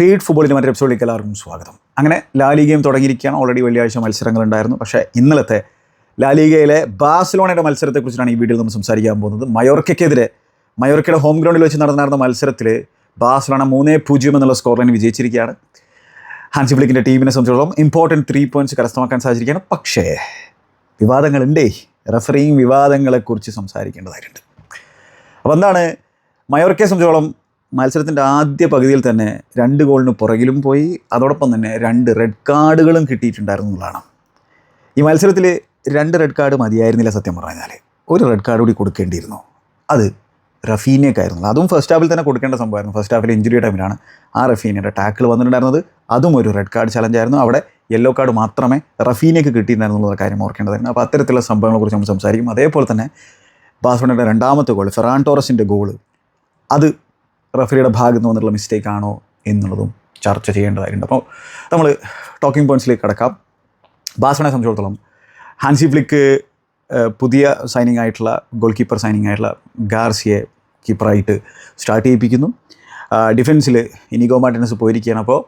Feed ഫുട്ബോളിന്റെ മറ്റൊരു എപ്പിസോഡിലേക്ക് എല്ലാവർക്കും സ്വാഗതം. അങ്ങനെ ലാലിഗയും തുടങ്ങിയിരിക്കുകയാണ്. ഓൾറെഡി വെള്ളിയാഴ്ച മത്സരങ്ങളുണ്ടായിരുന്നു. പക്ഷേ ഇന്നലത്തെ ലാലിഗയിലെ ബാഴ്സലോണയുടെ മത്സരത്തെക്കുറിച്ചാണ് ഈ വീഡിയോയിൽ നമ്മൾ സംസാരിക്കാൻ പോകുന്നത്. മയോർക്കയ്ക്കെതിരെ മയോർക്കയുടെ ഹോം ഗ്രൗണ്ടിൽ വെച്ച് നടന്നിരുന്ന മത്സരത്തിൽ ബാഴ്സലോണ മൂന്നേ പൂജ്യം എന്നുള്ള സ്കോർ വിജയിച്ചിരിക്കുകയാണ്. ഹാൻസി ഫ്ലിക്കിന്റെ ടീമിനെ സംബന്ധിച്ചിടത്തോളം ഇമ്പോർട്ടന്റ് ത്രീ പോയിന്റ്സ് കരസ്ഥമാക്കാൻ സാധിച്ചിരിക്കുകയാണ്. പക്ഷേ വിവാദങ്ങളുണ്ടേ. റഫറിങ് വിവാദങ്ങളെക്കുറിച്ച് സംസാരിക്കേണ്ടതായിട്ടുണ്ട്. അപ്പോൾ എന്താണ് മയോർക്കയെ സംബന്ധിച്ചോളം മത്സരത്തിന്റെ ആദ്യ പകുതിയിൽ തന്നെ രണ്ട് ഗോളിന് പുറകിലും പോയി അതോടൊപ്പം തന്നെ രണ്ട് റെഡ് കാർഡുകളും കിട്ടിയിട്ടുണ്ടായിരുന്നു എന്നുള്ളതാണ്. ഈ മത്സരത്തിൽ രണ്ട് റെഡ് കാർഡ് മതിയായിരുന്നില്ല സത്യം പറഞ്ഞാൽ ഒരു റെഡ് കാർഡ് കൂടി കൊടുക്കേണ്ടിയിരുന്നു. അത് റഫീനയ്ക്കായിരുന്നു. അതും ഫസ്റ്റ് ഹാഫിൽ തന്നെ കൊടുക്കേണ്ട സംഭവമായിരുന്നു. ഫസ്റ്റ് ഹാഫിൽ ഇഞ്ചുറി ടൈമിലാണ് ആ റഫീനയുടെ ടാക്കിൾ വന്നിട്ടുണ്ടായിരുന്നത്. അതും ഒരു റെഡ് കാർഡ് ചലഞ്ചായിരുന്നു അവിടെ യെല്ലോ കാർഡ് മാത്രമേ റഫീനയ്ക്ക് കിട്ടിയിട്ടുണ്ടായിരുന്നുള്ള കാര്യം ഓർക്കേണ്ടതായിരുന്നു. അപ്പോൾ അത്തരത്തിലുള്ള സംഭവങ്ങളെക്കുറിച്ച് നമ്മൾ സംസാരിക്കും. അതേപോലെ തന്നെ ബാസ്ഫോണിന്റെ രണ്ടാമത്തെ ഗോൾ ഫെറാൻ ടോറസിന്റെ ഗോൾ അത് റഫറിയുടെ ഭാഗത്ത് വന്നിട്ടുള്ള മിസ്റ്റേക്ക് ആണോ എന്നുള്ളതും ചർച്ച ചെയ്യേണ്ടതായിട്ടുണ്ട് അപ്പോൾ നമ്മൾ ടോക്കിംഗ് പോയിന്റ്സിലേക്ക് കിടക്കാം. ബാഴ്സലോണയെ സംബന്ധിച്ചിടത്തോളം ഹാൻസി ഫ്ലിക്ക് പുതിയ സൈനിങ് ആയിട്ടുള്ള ഗോൾ കീപ്പർ സൈനിങ് ആയിട്ടുള്ള ഗാർസിയെ കീപ്പറായിട്ട് സ്റ്റാർട്ട് ചെയ്യിപ്പിക്കുന്നു. ഡിഫൻസിൽ ഇനിഗോ മാർട്ടിനസ് പോയിരിക്കുകയാണ്. അപ്പോൾ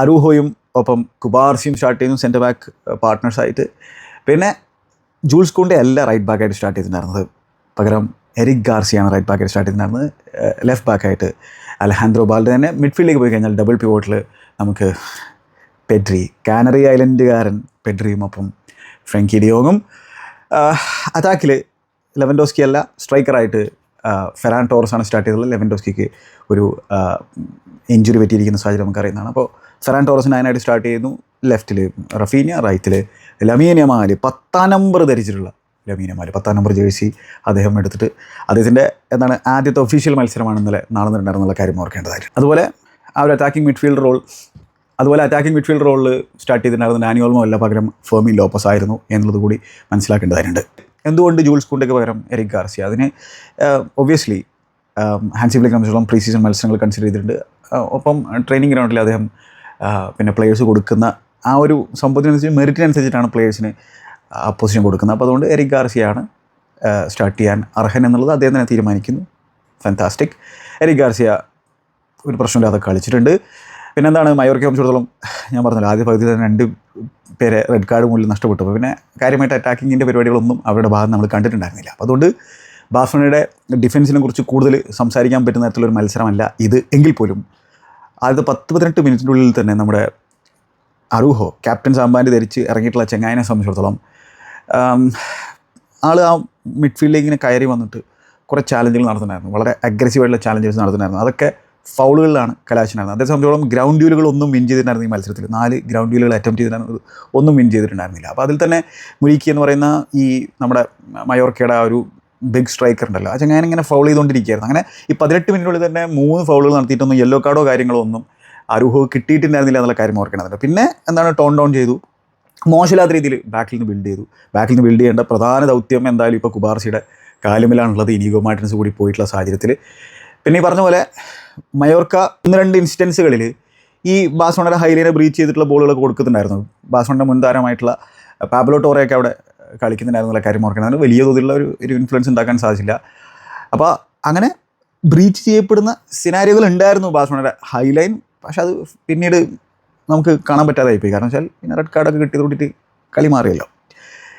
അരൂഹോയും ഒപ്പം കുബാർസിയും സ്റ്റാർട്ട് ചെയ്യുന്നു സെന്റർ ബാക്ക് പാർട്ട്നേഴ്സായിട്ട് പിന്നെ ജൂൾസ് കൊണ്ടേ അല്ല റൈറ്റ് ബാക്കായിട്ട് സ്റ്റാർട്ട് ചെയ്തിട്ടുണ്ടായിരുന്നത്. പകരം എരിക് ഗാർസിയാണ് റൈറ്റ് ബാക്കായിട്ട് സ്റ്റാർട്ട് ചെയ്തിട്ടുണ്ടായിരുന്നത്. ലെഫ്റ്റ് ബാക്കായിട്ട് അലഹാൻഡ്രോ ബാൽഡ് തന്നെ മിഡ്ഫീൽഡിലേക്ക് പോയി കഴിഞ്ഞാൽ ഡബിൾ പിവോട്ടിൽ നമുക്ക് പെഡ്രി കാനറി ഐലൻഡുകാരൻ പെഡ്രിയും ഒപ്പം ഫ്രങ്കി ഡിയോഗും അറ്റാക്കിൽ ലെവൻഡോസ്കി അല്ല സ്ട്രൈക്കറായിട്ട് ഫെറാൻ ടോറസ് ആണ് സ്റ്റാർട്ട് ചെയ്തത് ലെവൻഡോസ്കിക്ക് ഒരു ഇഞ്ചുറി പറ്റിയിരിക്കുന്ന സാഹചര്യം നമുക്കറിയുന്നതാണ്. അപ്പോൾ ഫെറാൻ ടോറസിന് അതിനായിട്ട് സ്റ്റാർട്ട് ചെയ്യുന്നു. ലെഫ്റ്റിൽ റഫീനിയ റൈറ്റിൽ ലമീനിയ മാൽ പത്താം നമ്പർ ധരിച്ചിട്ടുള്ള ലമീന മാൽ. പത്താം നമ്പർ ജേഴ്സി അദ്ദേഹം എടുത്തിട്ട് അദ്ദേഹത്തിന്റെ എന്താണ് ആദ്യത്തെ ഒഫീഷ്യൽ മത്സരമാണ് ഇന്നലെ നാളെ നടന്നിട്ടുണ്ടായിരുന്നുള്ള കാര്യം ഓർക്കേണ്ടതായിരുന്നു അതുപോലെ ആ ഒരു അറ്റാക്കിംഗ് മിഡ്ഫീൽഡ് റോൾ അതുപോലെ അറ്റാക്കിംഗ് മിഡ്ഫീൽഡ് റോളിൽ സ്റ്റാർട്ട് ചെയ്തിട്ടുണ്ടായിരുന്ന നാനിയോൾമോ അല്ല പകരം ഫെർമി ലോപ്പസ് ആയിരുന്നു എന്നുള്ളത് കൂടി മനസ്സിലാക്കേണ്ടതായിട്ടുണ്ട്. എന്തുകൊണ്ട് ജൂൾസ് കുണ്ടയ്ക്ക് പകരം എറിക് ഗാർസിയ? അതിന് ഒബ്വിയസ്ലി ഹാൻസി ഫ്ലിക്ക് സംബന്ധിച്ചോളം പ്രീ സീസൺ മത്സരങ്ങൾ കൺസിഡർ ചെയ്തിട്ടുണ്ട്. ഒപ്പം ട്രെയിനിങ് ഗ്രൗണ്ടിൽ അദ്ദേഹം പിന്നെ പ്ലേയേഴ്സ് കൊടുക്കുന്ന ആ ഒരു സംഭവത്തിനനുസരിച്ച് മെറിറ്റിനനുസരിച്ചിട്ടാണ് പ്ലേയേഴ്സിന് പൊസിഷൻ കൊടുക്കുന്നത്. അപ്പോൾ അതുകൊണ്ട് എറിക് ഗാർസിയാണ് സ്റ്റാർട്ട് ചെയ്യാൻ അർഹൻ എന്നുള്ളത് അദ്ദേഹം തന്നെ തീരുമാനിക്കുന്നു. ഫാന്താസ്റ്റിക് എറിക് ഗാർസിയ ഒരു പ്രശ്നമില്ലാതെ കളിച്ചിട്ടുണ്ട്. പിന്നെന്താണ് മയോർക്കെ സംബന്ധിച്ചിടത്തോളം ഞാൻ പറഞ്ഞല്ലോ ആദ്യ പകുതി തന്നെ രണ്ട് പേരെ റെഡ് കാർഡ് മുകളിൽ നഷ്ടപ്പെട്ടു. അപ്പോൾ പിന്നെ കാര്യമായിട്ട് അറ്റാക്കിങ്ങിന്റെ പരിപാടികളൊന്നും അവരുടെ ഭാഗം നമ്മൾ കണ്ടിട്ടുണ്ടായിരുന്നില്ല. അപ്പോൾ അതുകൊണ്ട് ബാഴ്സലോണയുടെ ഡിഫൻസിനെ കുറിച്ച് കൂടുതൽ സംസാരിക്കാൻ പറ്റുന്ന തരത്തിലൊരു മത്സരമല്ല ഇത്. എങ്കിൽ പോലും ആദ്യത്തെ പത്ത് പതിനെട്ട് മിനിറ്റിനുള്ളിൽ തന്നെ നമ്മുടെ അറൂഹോ ക്യാപ്റ്റൻ സാമ്പാന്റെ ധരിച്ച് ഇറങ്ങിയിട്ടുള്ള ചെങ്ങായനെ സംബന്ധിച്ചിടത്തോളം ആൾ ആ മിഡ്ഫീൽഡിലേക്ക് കയറി വന്നിട്ട് കുറേ ചാലഞ്ചുകൾ നടത്തുന്നുണ്ടായിരുന്നു. വളരെ അഗ്രസീവായിട്ടുള്ള ചാലഞ്ചസ് നടത്തുന്നുണ്ടായിരുന്നു. അതൊക്കെ ഫൗളുകളിലാണ് കലാശനായിരുന്നത് അതേ സംബന്ധിച്ചോളം ഗ്രൗണ്ട് ഡ്യൂലുകൾ ഒന്നും വിൻ ചെയ്തിട്ടുണ്ടായിരുന്നു ഈ മത്സരത്തിൽ. നാല് ഗ്രൗണ്ട് ഡ്യൂലുകൾ അറ്റംപ്റ്റ് ചെയ്തിട്ടുണ്ടായിരുന്നത് ഒന്നും വിൻ ചെയ്തിട്ടുണ്ടായിരുന്നില്ല. അപ്പോൾ അതിൽ തന്നെ മുരിക്കി എന്ന് പറയുന്ന ഈ നമ്മുടെ മയോർക്കയുടെ ആ ഒരു ബിഗ് സ്ട്രൈക്കർ ഉണ്ടല്ലോ. ആ ചങ്ങനെ ഇങ്ങനെ ഫൗൾ ചെയ്തുകൊണ്ടിരിക്കുകയായിരുന്നു. അങ്ങനെ ഈ പതിനെട്ട് മിനിറ്റിനുള്ളിൽ തന്നെ മൂന്ന് ഫൗളുകൾ നടത്തിയിട്ടൊന്നും യെല്ലോ കാർഡോ കാര്യങ്ങളോ ഒന്നും അരുഹോ കിട്ടിയിട്ടുണ്ടായിരുന്നില്ല എന്നുള്ള കാര്യം ഓർക്കണമല്ലോ പിന്നെ എന്താണ് ടോൺ ഡൗൺ ചെയ്തു. മോശമില്ലാത്ത രീതിയിൽ ബാക്കിൽ നിന്ന് ബിൽഡ് ചെയ്തു. ബാക്കിൽ നിന്ന് ബിൽഡ് ചെയ്യേണ്ട പ്രധാന ദൗത്യം എന്തായാലും ഇപ്പോൾ കുബാർസിയുടെ കാലുമിലാണുള്ളത്. ഇനിഗോ മാർട്ടിൻസ് കൂടി പോയിട്ടുള്ള സാഹചര്യത്തിൽ പിന്നെ ഈ പറഞ്ഞ പോലെ മയോർക്ക ഒന്ന് രണ്ട് ഇൻസ്റ്റൻസുകളിൽ ഈ ബാസോണയുടെ ഹൈലൈനെ ബ്രീച്ച് ചെയ്തിട്ടുള്ള ബോളുകളൊക്കെ കൊടുക്കുന്നുണ്ടായിരുന്നു. ബാസോണിന്റെ മുൻതാരമായിട്ടുള്ള പാബ്ലോ ടോറയൊക്കെ അവിടെ കളിക്കുന്നുണ്ടായിരുന്നുള്ള കാര്യം ഓർക്കണം. അതിന് വലിയ തോതിലുള്ള ഒരു ഒരു ഇൻഫ്ലുവൻസ് ഉണ്ടാക്കാൻ സാധിച്ചില്ല. അപ്പോൾ അങ്ങനെ ബ്രീച്ച് ചെയ്യപ്പെടുന്ന സിനാരിയോകൾ ഉണ്ടായിരുന്നു ബാസോണയുടെ ഹൈലൈൻ പക്ഷെ അത് പിന്നീട് നമുക്ക് കാണാൻ പറ്റാതായി പോയി കാരണം വെച്ചാൽ പിന്നെ റെഡ് കാർഡൊക്കെ കിട്ടിയത് കൂട്ടിയിട്ട് കളി മാറിയല്ലോ.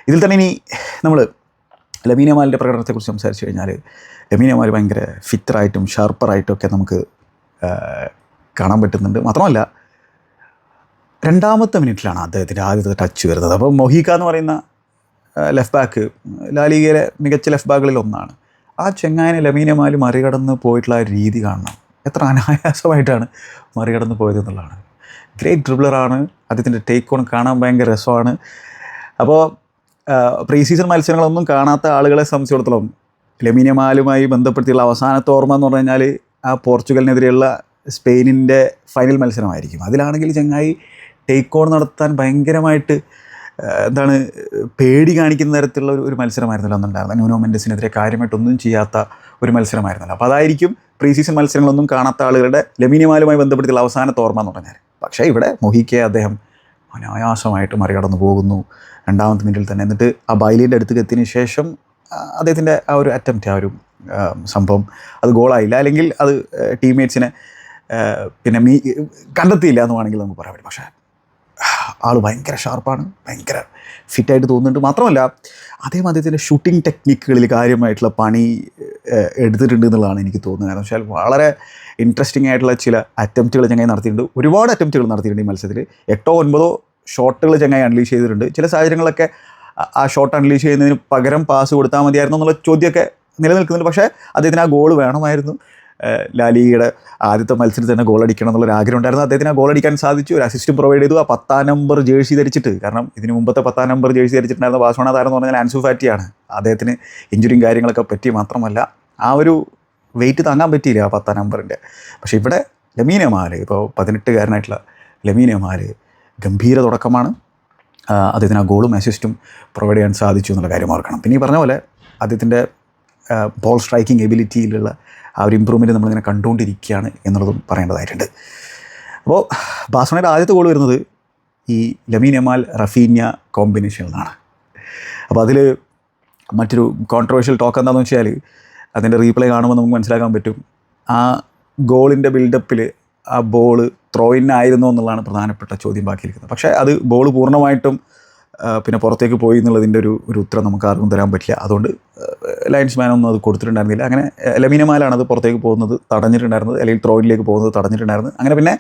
ഇതിൽ തന്നെ ഇനി നമ്മൾ ലമീന മാലിന്റെ പ്രകടനത്തെക്കുറിച്ച് സംസാരിച്ചു കഴിഞ്ഞാൽ ലമീന മാൽ ഭയങ്കര ഫിറ്ററായിട്ടും ഷാർപ്പറായിട്ടും ഒക്കെ നമുക്ക് കാണാൻ പറ്റുന്നുണ്ട്. മാത്രമല്ല രണ്ടാമത്തെ മിനിറ്റിലാണ് അദ്ദേഹത്തിന്റെ ആദ്യത്തെ ടച്ച് വരുന്നത്. അപ്പോൾ മൊഹീക്ക എന്ന് പറയുന്ന ലെഫ്റ്റ് ബാക്ക് ലാലിഗയിലെ മികച്ച ലെഫ്റ്റ് ബാക്കുകളിൽ ഒന്നാണ്. ആ ചെങ്ങായനെ ലമീന മാൽ മറികടന്ന് പോയിട്ടുള്ള ആ രീതി കാണണം. എത്ര അനായാസമായിട്ടാണ് മറികടന്ന് പോയത് എന്നുള്ളതാണ് ഗ്രേറ്റ് ഡ്രിബ്ലറാണ് അദ്ദേഹത്തിന്റെ ടേക്ക് ഓൺ കാണാൻ ഭയങ്കര രസമാണ്. അപ്പോൾ പ്രീ സീസൺ മത്സരങ്ങളൊന്നും കാണാത്ത ആളുകളെ സംബന്ധിച്ചിടത്തോളം ലെമിനിയമാലുമായി ബന്ധപ്പെടുത്തിയുള്ള അവസാനത്തെ ഓർമ്മ എന്ന് പറഞ്ഞു കഴിഞ്ഞാൽ ആ പോർച്ചുഗലിനെതിരെയുള്ള സ്പെയിനിന്റെ ഫൈനൽ മത്സരമായിരിക്കും. അതിലാണെങ്കിൽ ചങ്ങായി ടേക്ക് ഓൺ നടത്താൻ ഭയങ്കരമായിട്ട് എന്താണ് പേടി കാണിക്കുന്ന തരത്തിലുള്ള ഒരു മത്സരമായിരുന്നല്ലോ അന്നുണ്ടായിരുന്നത്. ന്യൂനോ മെൻഡസിനെതിരെ കാര്യമായിട്ടൊന്നും ചെയ്യാത്ത ഒരു മത്സരമായിരുന്നല്ലോ. അപ്പോൾ അതായിരിക്കും പ്രീ സീസൺ മത്സരങ്ങളൊന്നും കാണാത്ത ആളുകളുടെ ലമീനിമാലുമായി ബന്ധപ്പെടുത്തിയുള്ള അവസാനത്തെ ഓർമ്മ എന്ന് പറഞ്ഞാൽ പക്ഷേ ഇവിടെ മൊഹിക്കെ അദ്ദേഹം അനായാസമായിട്ട് മറികടന്നു പോകുന്നു. രണ്ടാമത്തെ മിനിറ്റിൽ തന്നെ. എന്നിട്ട് ആ ബൈലിന്റെ അടുത്തേക്ക് എത്തിയതിന് ശേഷം അദ്ദേഹത്തിന്റെ ആ ഒരു അറ്റംപ്റ്റ് ആ ഒരു സംഭവം. അത് ഗോളായില്ല അല്ലെങ്കിൽ അത് ടീംമേറ്റ്സിനെ പിന്നെ മീ കണ്ടെത്തിയില്ല എന്ന് വേണമെങ്കിൽ നമുക്ക് പറയാൻ പറ്റും. പക്ഷേ ആൾ ഭയങ്കര ഷാർപ്പാണ് ഭയങ്കര ഫിറ്റായിട്ട് തോന്നുന്നുണ്ട്. മാത്രമല്ല അദ്ദേഹം അദ്ദേഹത്തിന്റെ ഷൂട്ടിംഗ് ടെക്നിക്കുകളിൽ കാര്യമായിട്ടുള്ള പണി എടുത്തിട്ടുണ്ട് എന്നുള്ളതാണ് എനിക്ക് തോന്നുന്നത്. കാരണം വെച്ചാൽ വളരെ ഇൻട്രസ്റ്റിംഗ് ആയിട്ടുള്ള ചില അറ്റംപ്റ്റുകൾ ചങ്ങായി നടത്തിയിട്ടുണ്ട്. ഒരുപാട് അറ്റംപ്റ്റുകൾ നടത്തിയിട്ടുണ്ട് ഈ മത്സരത്തിൽ എട്ടോ ഒൻപതോ ഷോട്ടുകൾ ചങ്ങായി അൺലീഷ് ചെയ്തിട്ടുണ്ട്. ചില സാഹചര്യങ്ങളൊക്കെ ആ- ഷോട്ട് അൺലീഷ് ചെയ്യുന്നതിന് പകരം പാസ് കൊടുത്താൽ മതിയായിരുന്നു എന്നുള്ള ചോദ്യമൊക്കെ നിലനിൽക്കുന്നുണ്ട്. പക്ഷേ അദ്ദേഹത്തിന് ആ ഗോൾ വേണമായിരുന്നു. ലാലിയുടെ ആദ്യത്തെ മത്സരത്തിൽ തന്നെ ഗോൾ അടിക്കണം എന്നുള്ളൊരു ആഗ്രഹം ഉണ്ടായിരുന്നു. അദ്ദേഹത്തിന് ആ ഗോൾ അടിക്കാൻ സാധിച്ചു. ഒരു അസിസ്റ്റ് പ്രൊവൈഡ് ചെയ്തു. ആ പത്താം നമ്പർ ജേഴ്സി ധരിച്ചിട്ട്. കാരണം ഇതിന് മുമ്പത്തെ പത്താം നമ്പർ ജേഴ്സി ധരിച്ചിട്ടുണ്ടായിരുന്ന ബാസോണ താരം എന്ന് പറഞ്ഞാൽ ആൻസു ഫാറ്റിയാണ്. അദ്ദേഹത്തിന് ഇഞ്ചുറിയും കാര്യങ്ങളൊക്കെ പറ്റി മാത്രമല്ല ആ ഒരു വെയിറ്റ് താങ്ങാൻ പറ്റിയില്ല ആ പത്താം നമ്പറിന്റെ. പക്ഷേ ഇവിടെ ലമീന ഇപ്പോൾ പതിനെട്ടുകാരനായിട്ടുള്ള ലമീന ഗംഭീര തുടക്കമാണ്. അദ്ദേഹത്തിന് ആ ഗോളും അസിസ്റ്റും പ്രൊവൈഡ് ചെയ്യാൻ സാധിച്ചു എന്നുള്ള കാര്യം ഓർക്കണം. പിന്നെ ഈ പറഞ്ഞ പോലെ അദ്ദേഹത്തിന്റെ ബോൾ സ്ട്രൈക്കിംഗ് എബിലിറ്റിയിലുള്ള ആ ഒരു ഇമ്പ്രൂവ്മെന്റ് നമ്മളിങ്ങനെ കണ്ടുകൊണ്ടിരിക്കുകയാണ് എന്നുള്ളതും പറയേണ്ടതായിട്ടുണ്ട്. അപ്പോൾ ബാസോണയുടെ ആദ്യത്തെ ഗോൾ വരുന്നത് ഈ ലമീൻ എമാൽ റഫീന്യ കോമ്പിനേഷനിൽ നിന്നാണ് അപ്പോൾ അതിൽ മറ്റൊരു കോൺട്രവേഴ്ഷ്യൽ ടോക്ക് എന്താണെന്ന് വെച്ചാൽ അതിന്റെ റീപ്ലേ കാണുമ്പോൾ നമുക്ക് മനസ്സിലാക്കാൻ പറ്റും. ആ ഗോളിന്റെ ബിൽഡപ്പിൽ ആ ബോൾ ത്രോ ഇൻ ആയിരുന്നു എന്നുള്ളതാണ് പ്രധാനപ്പെട്ട ചോദ്യം ബാക്കിയിരിക്കുന്നത്. പക്ഷേ അത് ബോൾ പൂർണമായിട്ടും പിന്നെ പുറത്തേക്ക് പോയി എന്നുള്ളതിന്റെ ഒരു ഒരു ഉത്തരം നമുക്ക് ആർക്കും തരാൻ പറ്റില്ല. അതുകൊണ്ട് ലൈൻസ്മാൻ ഒന്നും അത് കൊടുത്തിട്ടുണ്ടായിരുന്നില്ല. അങ്ങനെ ലമീനമാലാണ് അത് പുറത്തേക്ക് പോകുന്നത് തടഞ്ഞിട്ടുണ്ടായിരുന്നത് അല്ലെങ്കിൽ ത്രോയിനിലേക്ക് പോകുന്നത് തടഞ്ഞിട്ടുണ്ടായിരുന്നത്. അങ്ങനെ പിന്നെ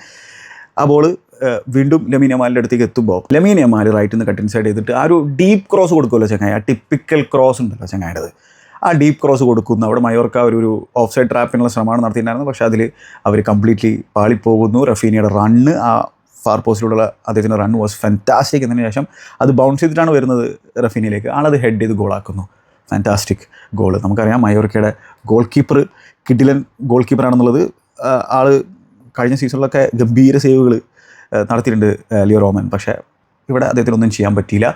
ആ ബോൾ വീണ്ടും ലമീനമാലിന്റെ അടുത്തേക്ക് എത്തുമ്പോൾ ലമീൻ അമാൽ റൈറ്റിൽ നിന്ന് കട്ട് ഇൻസൈഡ് ചെയ്തിട്ട് ആ ഒരു ഡീപ്പ് ക്രോസ് കൊടുക്കുമല്ലോ ചങ്ങായി. ആ ടിപ്പിക്കൽ ക്രോസ് ഉണ്ടല്ലോ ചങ്ങായിടത്. ആ ഡീപ്പ് ക്രോസ് കൊടുക്കുന്നു. അവിടെ മയോർക്ക ഒരു ഒരു ഓഫ് സൈഡ് ട്രാപ്പിനുള്ള ശ്രമമാണ് നടത്തിയിട്ടുണ്ടായിരുന്നത്. പക്ഷേ അതിൽ അവർ കംപ്ലീറ്റ്ലി പാളിപ്പോകുന്നു. റഫീനിയുടെ റണ്ണ് ആ ഫാർ പോസ്റ്റിലുള്ള അദ്ദേഹത്തിന്റെ റൺ വാസ് ഫാന്റാസ്റ്റിക് എന്നതിന് ശേഷം അത് ബൗൺസ് ചെയ്തിട്ടാണ് വരുന്നത് റഫീനിലേക്ക് ആളത് ഹെഡ് ചെയ്ത് ഗോളാക്കുന്നു ഫാന്റാസ്റ്റിക് ഗോൾ നമുക്കറിയാം മയോർക്കയുടെ ഗോൾ കീപ്പർ കിഡിലൻ ഗോൾ കീപ്പറാണെന്നുള്ളത് ആൾ കഴിഞ്ഞ സീസണിലൊക്കെ ഗംഭീര സേവുകൾ നടത്തിയിട്ടുണ്ട് ലിയോ റോമൻ. പക്ഷേ ഇവിടെ അദ്ദേഹത്തിനൊന്നും ചെയ്യാൻ പറ്റിയില്ല.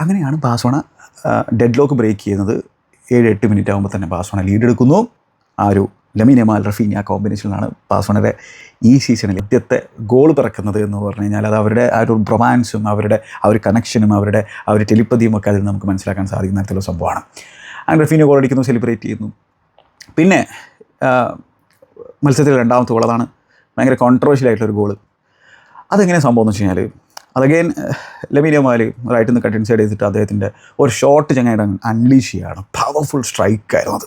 അങ്ങനെയാണ് ബാസോണ ഡെഡ് ലോക്ക് ബ്രേക്ക് ചെയ്യുന്നത്. ഏഴ് എട്ട് മിനിറ്റ് ആകുമ്പോൾ തന്നെ ബാസോണ ലീഡ് എടുക്കുന്നു. ആ ഒരു ലമീൻ എമാൽ ആ കോമ്പിനേഷനിലാണ് ബാസോണയുടെ ഈ സീസണിൽ ആദ്യത്തെ ഗോൾ പിറക്കുന്നത് എന്ന് പറഞ്ഞു കഴിഞ്ഞാൽ അത് അവരുടെ ആ ഒരു റൊമാൻസും അവരുടെ ആ ഒരു കണക്ഷനും അവരുടെ ആ ഒരു ടെലിപ്പതിയും ഒക്കെ അതിൽ നമുക്ക് മനസ്സിലാക്കാൻ സാധിക്കുന്ന തരത്തിലുള്ള സംഭവമാണ്. അങ്ങനെ റഫീനെ ഗോൾ അടിക്കുന്നു സെലിബ്രേറ്റ് ചെയ്യുന്നു. പിന്നെ മത്സരത്തിൽ രണ്ടാമത്തെ ഗോൾ അതാണ്. ഭയങ്കര കോൺട്രവേഴ്ഷ്യൽ ആയിട്ടുള്ളൊരു ഗോൾ അതെങ്ങനെ സംഭവം എന്ന് വെച്ച് കഴിഞ്ഞാൽ അതഗെയിൻ ലമീനമാൽ റൈറ്റിൽ നിന്ന് കട്ട് ഇൻസൈഡ് ചെയ്തിട്ട് അദ്ദേഹത്തിന്റെ ഒരു ഷോട്ട് ചങ്ങായിട്ട് അൺലീഷ് ചെയ്യുകയാണ് പവർഫുൾ സ്ട്രൈക്കായിരുന്നു അത്.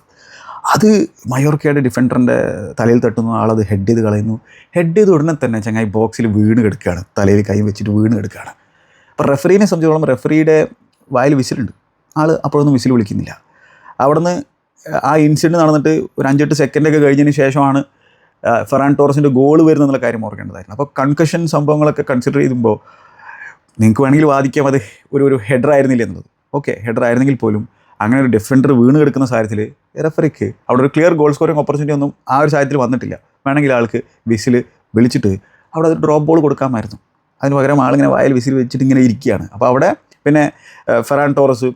അത് മയോർക്കയുടെ ഡിഫൻഡറിന്റെ തലയിൽ തട്ടുന്നു ആളത് ഹെഡ് ചെയ്ത് കളയുന്നു. ഹെഡ് ചെയ്ത് ഉടനെ തന്നെ ചങ്ങായി ബോക്സിൽ വീണ് കിടക്കുകയാണ്. തലയിൽ കൈ വെച്ചിട്ട് വീണ് കിടക്കുകയാണ്. അപ്പോൾ റെഫറീനെ സംബന്ധിച്ചോളം റെഫറിയുടെ വായിൽ വിസിലുണ്ട്. ആൾ അപ്പോഴൊന്നും വിസിൽ വിളിക്കുന്നില്ല. അവിടുന്ന് ആ ഇൻസിഡന്റ് നടന്നിട്ട് ഒരു അഞ്ചെട്ട് സെക്കൻഡൊക്കെ കഴിഞ്ഞതിന് ശേഷമാണ് ഫെറാൻ ടോറസിന്റെ ഗോൾ വരുന്നെന്നുള്ള കാര്യം ഓർക്കേണ്ടതായിരുന്നു. അപ്പോൾ കൺകഷൻ സംഭവങ്ങളൊക്കെ കൺസിഡർ ചെയ്യുമ്പോൾ നിങ്ങൾക്ക് വേണമെങ്കിൽ വാദിക്കാം. അത് ഒരു ഒരു ഹെഡർ ആയിരുന്നില്ല എന്നുള്ളത്. ഓക്കെ ഹെഡർ ആയിരുന്നെങ്കിൽ പോലും അങ്ങനെ ഒരു ഡിഫൻഡർ വീണ് കിടക്കുന്ന സാഹചര്യത്തിൽ റെഫറിക്ക് അവിടെ ഒരു ക്ലിയർ ഗോൾ സ്കോറിംഗ് ഓപ്പർച്യൂണിറ്റി ഒന്നും ആ ഒരു സാഹചര്യത്തിൽ വന്നിട്ടില്ല. വേണമെങ്കിൽ ആൾക്ക് വിസിൽ വിളിച്ചിട്ട് അവിടെ ഒരു ഡ്രോപ്പ് ബോൾ കൊടുക്കാമായിരുന്നു. അതിന് പകരം ആളിങ്ങനെ വായിൽ വിസിൽ വെച്ചിട്ട് ഇങ്ങനെ ഇരിക്കുകയാണ്. അപ്പോൾ അവിടെ പിന്നെ ഫെറാൻ ടോറസ്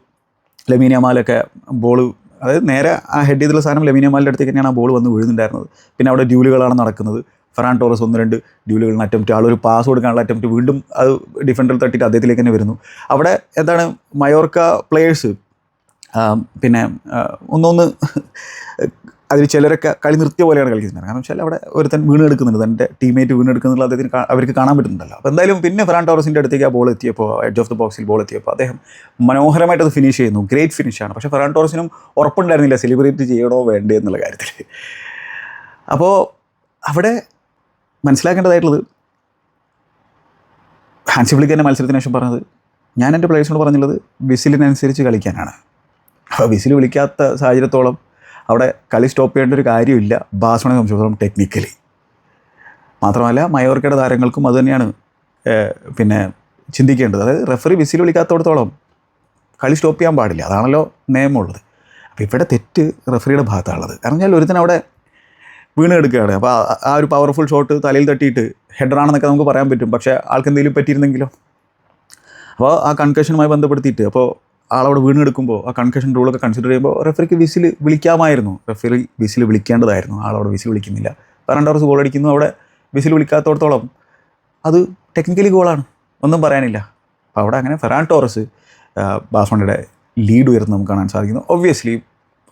ലമീൻ അമാലൊക്കെ ബോൾ അതായത് നേരെ ആ ഹെഡ് ചെയ്തുള്ള സാധനം ലമീൻ അടുത്തേക്ക് തന്നെയാണ് ആ ബോൾ വന്ന് വീഴുന്നുണ്ടായിരുന്നത്. പിന്നെ അവിടെ ഡ്യൂലുകളാണ് നടക്കുന്നത്. ഫെറാൻ ടോറസ് ഒന്ന് രണ്ട് ഡ്യൂലുകളിന് അറ്റംപ്റ്റ് ആളൊരു പാസ് കൊടുക്കാനുള്ള അറ്റംപ്റ്റ് വീണ്ടും അത് ഡിഫൻഡർ തട്ടിയിട്ട് അദ്ദേഹത്തിലേക്ക് തന്നെ വരുന്നു. അവിടെ എന്താണ് മയോർക്ക പ്ലേയേഴ്സ് പിന്നെ ഒന്നൊന്ന് അതിൽ ചിലരൊക്കെ കളി നിർത്തിയ പോലെയാണ് കളിക്കുന്നത്. കാരണം വെച്ചാൽ അവിടെ ഒരുത്തൻ വീണ് എടുക്കുന്നുണ്ട് തന്റെ ടീമേറ്റ് വീണ് എടുക്കുന്നുള്ള അദ്ദേഹത്തിന് അവർക്ക് കാണാൻ പറ്റുന്നുണ്ടല്ലോ. അപ്പോൾ എന്തായാലും പിന്നെ ഫെറാൻ ടോറസിന്റെ അടുത്തേക്ക് ആ ബോൾ എത്തിയപ്പോൾ എഡ്ജ് ഓഫ് ദ ബോക്സിൽ ബോൾ എത്തിയപ്പോൾ അദ്ദേഹം മനോഹരമായിട്ട് അത് ഫിനിഷ് ചെയ്യുന്നു. ഗ്രേറ്റ് ഫിനിഷാണ് പക്ഷേ ഫെറാൻ ടോറസിനും ഉറപ്പുണ്ടായിരുന്നില്ല സെലിബ്രേറ്റ് ചെയ്യണോ വേണ്ടേ എന്നുള്ള കാര്യത്തിൽ. അപ്പോൾ അവിടെ മനസ്സിലാക്കേണ്ടതായിട്ടുള്ളത് ഹാൻസി ഫ്ലിക്ക് തന്നെ മത്സരത്തിന് ശേഷം പറഞ്ഞത് ഞാൻ എന്റെ പ്ലേയേഴ്സിനോട് പറഞ്ഞുള്ളത് വിസിലിനനുസരിച്ച് കളിക്കാനാണ്. വിസിൽ വിളിക്കാത്ത സാഹചര്യത്തോളം അവിടെ കളി സ്റ്റോപ്പ് ചെയ്യേണ്ട ഒരു കാര്യമില്ല. ബാസ്മണെ സംബന്ധിച്ചിടത്തോളം ടെക്നിക്കലി മാത്രമല്ല മയോർക്കയുടെ താരങ്ങൾക്കും അതുതന്നെയാണ് പിന്നെ ചിന്തിക്കേണ്ടത്. അതായത് റെഫറി വിസിൽ വിളിക്കാത്തടത്തോളം കളി സ്റ്റോപ്പ് ചെയ്യാൻ പാടില്ല. അതാണല്ലോ നിയമമുള്ളത്. അപ്പോൾ ഇവിടെ തെറ്റ് റെഫറിയുടെ ഭാഗത്താണുള്ളത്. കാരണം ഞാൻ ഒരുത്തിന് അവിടെ വീണ് എടുക്കുകയാണ് അപ്പോൾ ആ- ഒരു പവർഫുൾ ഷോട്ട് തലയിൽ തട്ടിയിട്ട് ഹെഡറാണെന്നൊക്കെ നമുക്ക് പറയാൻ പറ്റും. പക്ഷേ ആൾക്ക് എന്തെങ്കിലും പറ്റിയിരുന്നെങ്കിലോ? അപ്പോൾ ആ കൺകഷനുമായി ബന്ധപ്പെടുത്തിയിട്ട് അപ്പോൾ ആളവിടെ വീണെടുക്കുമ്പോൾ ആ കൺകഷൻ റൂളൊക്കെ കൺസിഡർ ചെയ്യുമ്പോൾ റെഫറിക്ക് വിസിൽ വിളിക്കാമായിരുന്നു. റെഫറി വിസിൽ വിളിക്കേണ്ടതായിരുന്നു. ആളവിടെ വിസിൽ വിളിക്കുന്നില്ല. പന്ത്രണ്ട് അവർസ് ഗോൾ അടിക്കുന്നു. അവിടെ വിസിൽ വിളിക്കാത്തോടത്തോളം അത് ടെക്നിക്കലി ഗോളാണ് ഒന്നും പറയാനില്ല. അപ്പോൾ അവിടെ അങ്ങനെ ഫെറാൻ ടോറസ് ബാസോണിയുടെ ലീഡ് ഉയർന്ന് നമുക്ക് കാണാൻ സാധിക്കുന്നു. ഒബ്വിയസ്ലി